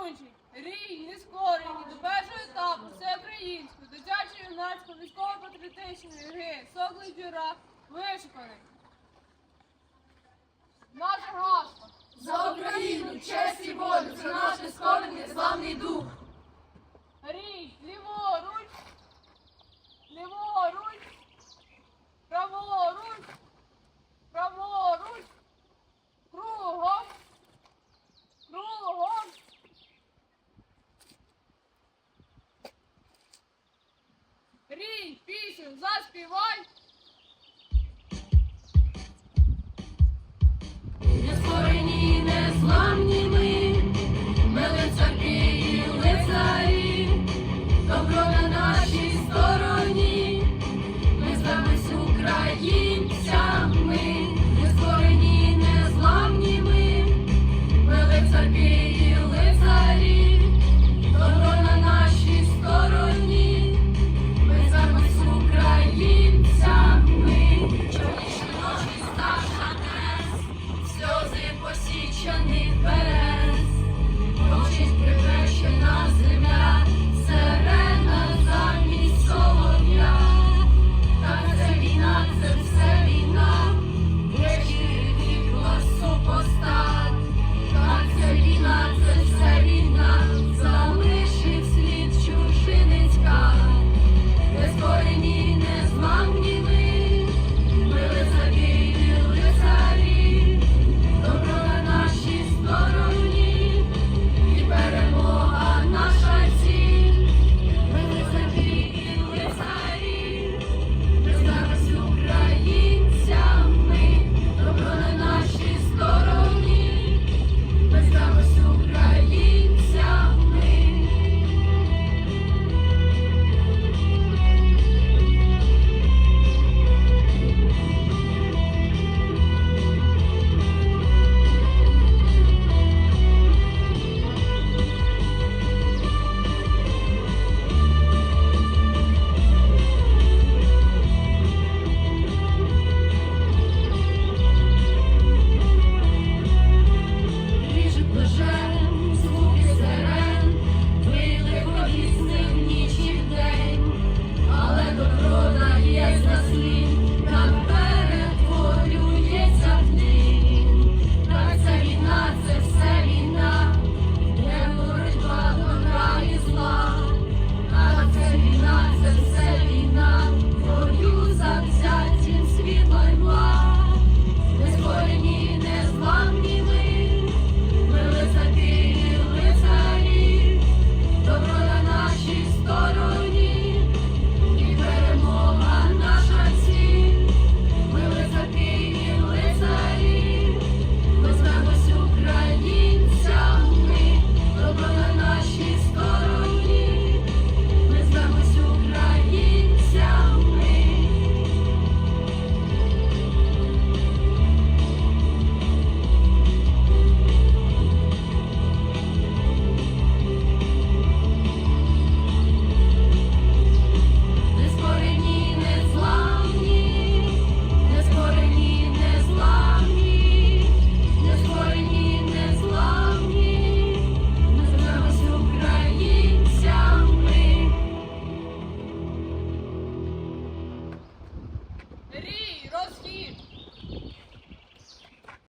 Струнчий, рій, скорені, до першого етапу, всеукраїнської, дитячої юнацької, військово-патріотичної гри, соклий дюра, вишуканий. Наше гасло! За Україну, честь і волю, за наше нескорений славний дух. everyone.